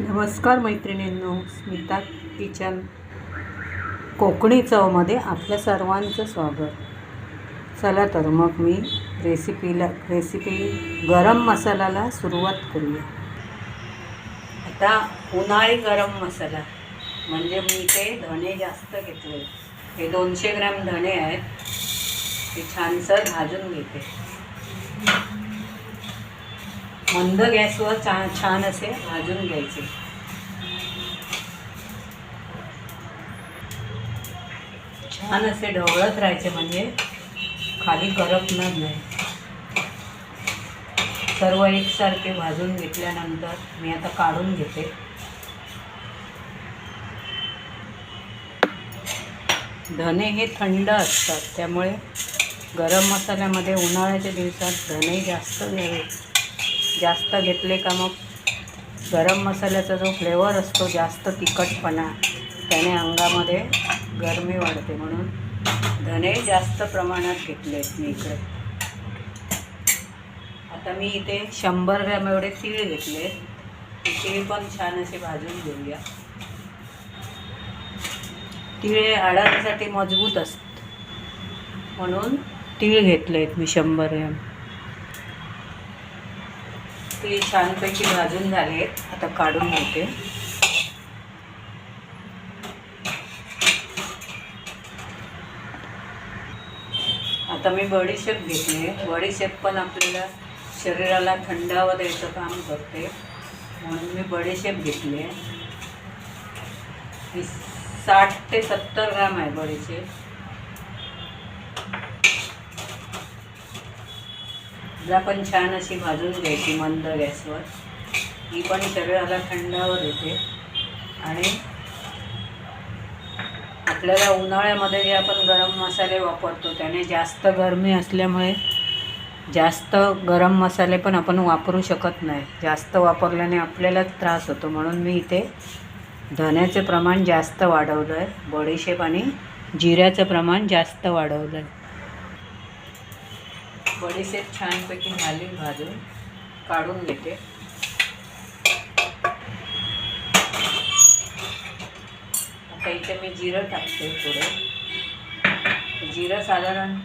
नमस्कार मैत्रिणींनो स्मिता किचन कोकणी चवमध्ये आपल्या सर्वांचं स्वागत. चला तर मग मी रेसिपीला रेसिपी गरम मसाल्याला सुरुवात करूया. आता उन्हाळी गरम मसाला म्हणजे मी ते धणे जास्त घेतले. हे दोनशे ग्रॅम धणे आहेत ते छानसं भाजून घेते. मंद गॅसवर चा छान असे भाजून घ्यायचे. छान असे ढवळत राहायचे म्हणजे खाली करपणार नाही. सर्व एकसारखे भाजून घेतल्यानंतर मी आता काढून घेते. धने हे थंड असतात त्यामुळे गरम मसाल्यामध्ये उन्हाळ्याच्या दिवसात धने जास्त घ्यावे जास्त घेतले का मग? गरम मसाल्याचा जो फ्लेवर असतो जास्त तिखटपणा त्याने अंगामध्ये गरमी वाढते म्हणून धने जास्त प्रमाणात घेतले आहेत मी इकडे. आता मी इथे शंभर ग्रॅम एवढे तीळ घेतले तीळ पण छान असे भाजून घेऊया. तिळे हे मजबूत असत. म्हणून तीळ घेतले आहेत मी शंभर ग्रॅम. ते छानपैकी भाजून झाले आहेत आता काढून घेते. आता मी बडीशेप घेतली आहे. बडीशेप पण आपल्याला शरीराला थंडावा द्यायचं काम करते. म्हणून मी बडीशेप घेतली आहे. साठ ते सत्तर ग्राम आहे बडीशेप हिला पण छान अशी भाजून घ्यायची मंद गॅसवर. ही पण शरीराला थंडावर येते. आणि आपल्याला उन्हाळ्यामध्ये जे आपण गरम मसाले वापरतो त्याने जास्त गरमी असल्यामुळे जास्त गरम मसाले पण आपण वापरू शकत नाही. जास्त वापरल्याने आपल्यालाच त्रास होतो. म्हणून मी इथे धण्याचं प्रमाण जास्त वाढवलं आहे बडीशेप आणि जिऱ्याचं प्रमाण जास्त वाढवलं आहे बडीशेप छानपैकी झाली भाजून काढून घेते. आता इथे मी जिरं टाकते थोडं जिरं साधारण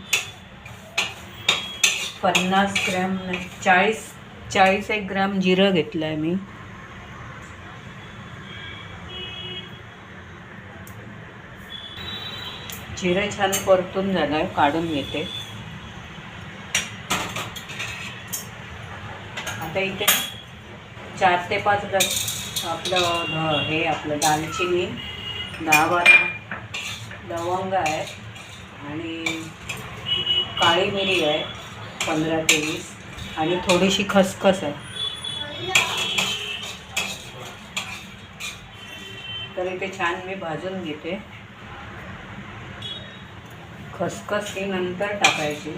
पन्नास ग्रॅम नाही चाळीस चाळीस एक ग्रॅम जिरं घेतलं आहे मी. जिरं छान परतून झालं आहे काढून घेते. आता इथे चार ते पाच ग आपलं हे आपलं दालचिनी दहा बारा लवंग आहे आणि काळी मिरी आहे पंधरा ते वीस आणि थोडीशी खसखस आहे. तर इथे छान मी भाजून घेते. खसखस ही नंतर टाकायची.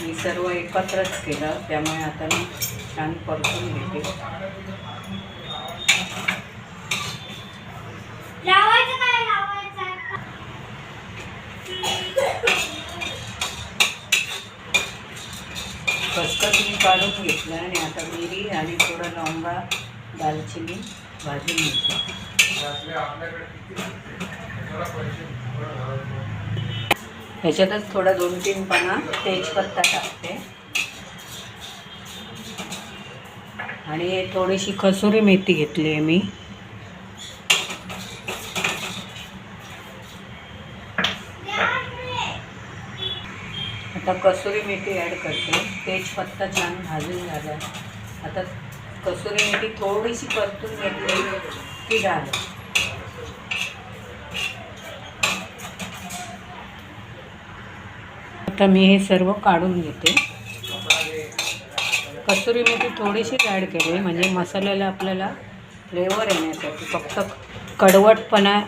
मी सर्व एकत्रच केलं त्यामुळे आता मी छान परतून घेते. लावायचं काय लावायचं? खसखस मी काढून घेतलं आणि आता मिरी आणि थोडं लवंगा दालचिनी भाजून घेते. ह्याच्यातच थोडा दोन तीन पाना तेजपत्ता टाकते. आणि थोडीशी कसुरी मेथी घेतली आहे मी. आता कसुरी मेथी ॲड करते. तेजपत्ता छान भाजून झाला आता कसुरी मेथी थोडीशी परतून घेतली की झालं. आता मी हे सर्व काढून घेते. कसुरी मेथी थोडीशीच ॲड केली म्हणजे मसाल्याला आपल्याला फ्लेवर येण्यासाठी फक्त कडवटपणा